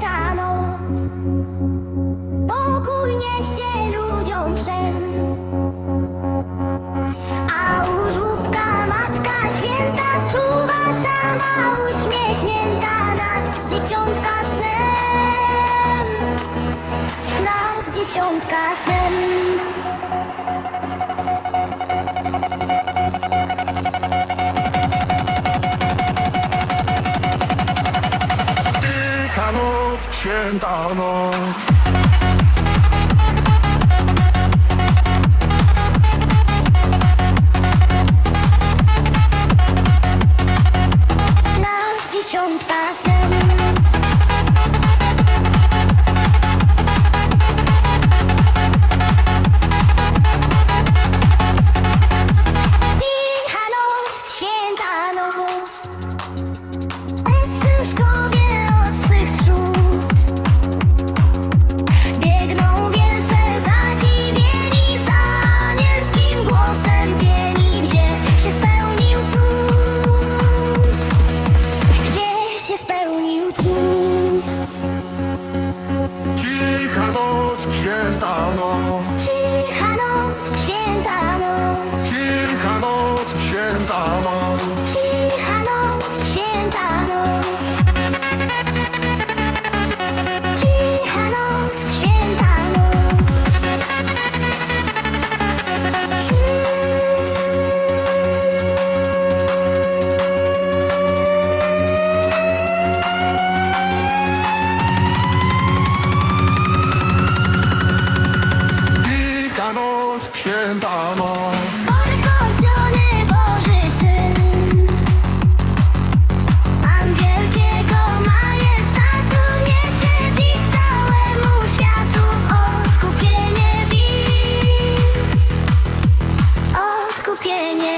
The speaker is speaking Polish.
ta noc Pokólnie się ludziom przem. A u żłóbka matka święta Czuwa sama uśmiechnięta Nad dzieciątka snem. Nad dzieciątka snem. noc, święta noc. 别人打了 настроение